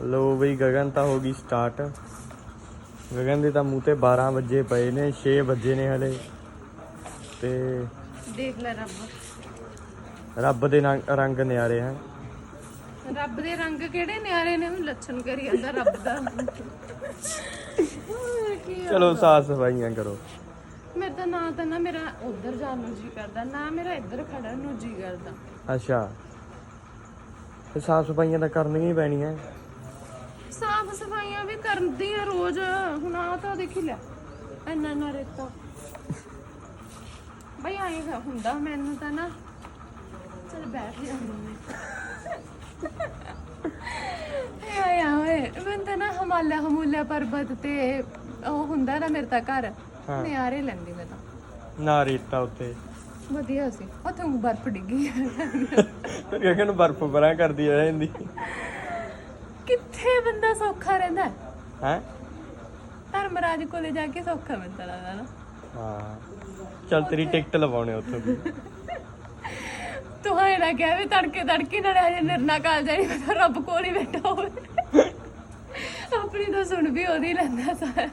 ਲੋ ਬਈ ਗਗਨ ਤਾਂ ਹੋ ਗਈ ਸਟਾਰਟ ਗਗਨ ਦੇ ਤਾਂ ਮੂੰਹ ਤੇ 12 ਵਜੇ ਪਏ ਨੇ 6 ਵਜੇ ਨੇ ਹਲੇ। ਤੇ ਦੇਖ ਲੈ ਰੱਬ। ਰੱਬ ਦੇ ਰੰਗ ਨਿਆਰੇ ਹੈ। ਰੱਬ ਦੇ ਰੰਗ ਕਿਹੜੇ ਨਿਆਰੇ ਨੇ? ਉਹ ਲੱਛਣ ਕਰੀ ਜਾਂਦਾ ਰੱਬ ਦਾ? ਚਲੋ ਸਾਫ਼ ਸਫਾਈਆਂ ਕਰੋ। ਮੇਰਾ ਤਾਂ ਨਾ ਤਾਂ ਨਾ ਮੇਰਾ ਉਧਰ ਜਾਣ ਨੂੰ ਜੀ ਕਰਦਾ ਨਾ ਮੇਰਾ ਇੱਧਰ ਖੜਨ ਨੂੰ ਜੀ ਕਰਦਾ। ਅੱਛਾ। ਸਾਫ਼ ਸਫਾਈਆਂ ਤਾਂ ਕਰਨੀਆਂ ਹੀ ਪੈਣੀਆਂ। ਸਾਫ਼ ਸਫਾਈਆਂ ਵੀ ਕਰਦੀ ਆ ਰੋਜ਼। ਹੁਣ ਆ ਤਾਂ ਦੇਖੀ ਲੈ ਇੰਨਾ ਨਾ ਰੇਤਾ। ਬਈ ਆਏ ਹੁੰਦਾ ਮੈਨੂੰ ਤਾਂ ਨਾ ਚਲ ਬੈਠ ਜਾਂਦੀ ਆਏ ਮੈਂ। ਤਾਂ ਨਾ ਹਮਾਲਾ ਹਮੂਲਾ ਪਰਬਤ ਤੇ ਉਹ ਹੁੰਦਾ ਨਾ ਮੇਰੇ ਤਾਂ ਘਰ ਹਾਂ। ਨਿਆਰੇ ਲੈਂਦੀ ਮੈਂ ਤਾਂ। ਨਾ ਰੇਤਾ ਉੱਤੇ। ਵਧੀਆ ਸੀ। ਉੱਥੇ ਬਰਫ ਡਿੱਗੀ ਗਗਨ ਬਰਫ ਬਰਾਂ ਕਰਦੀ ਰਹਿੰਦੀ ਕਿੱਥੇ ਬੰਦਾ ਸੌਖਾ ਰਹਿੰਦਾ? ਹੈ? ਹੈ ਧਰਮਰਾਜ ਕੋਲੇ ਜਾ ਕੇ ਸੌਖਾ ਲੱਗਦਾ ਨਾ। ਹਾਂ। ਚੱਲ ਤੇਰੀ ਟਿਕਟ ਲਵਾਉਣੇ ਉੱਥੋਂ ਦੀ। ਤੂੰ ਹੈ ਨਾ ਕਿਹਾ ਵੀ ਤੜਕੇ ਤੜਕੇ ਨਾਲ ਅਜੇ ਨਿਰਨਾ ਕਾਲ ਜਾਈ ਰੱਬ ਕੋਲ ਹੀ ਬੈਠਾ ਹੋਵੇ। ਆਪਣੀ ਤਾਂ ਸੁਣ ਵੀ ਉਹਦੀ ਲੈਂਦਾ ਸਾਰਾ।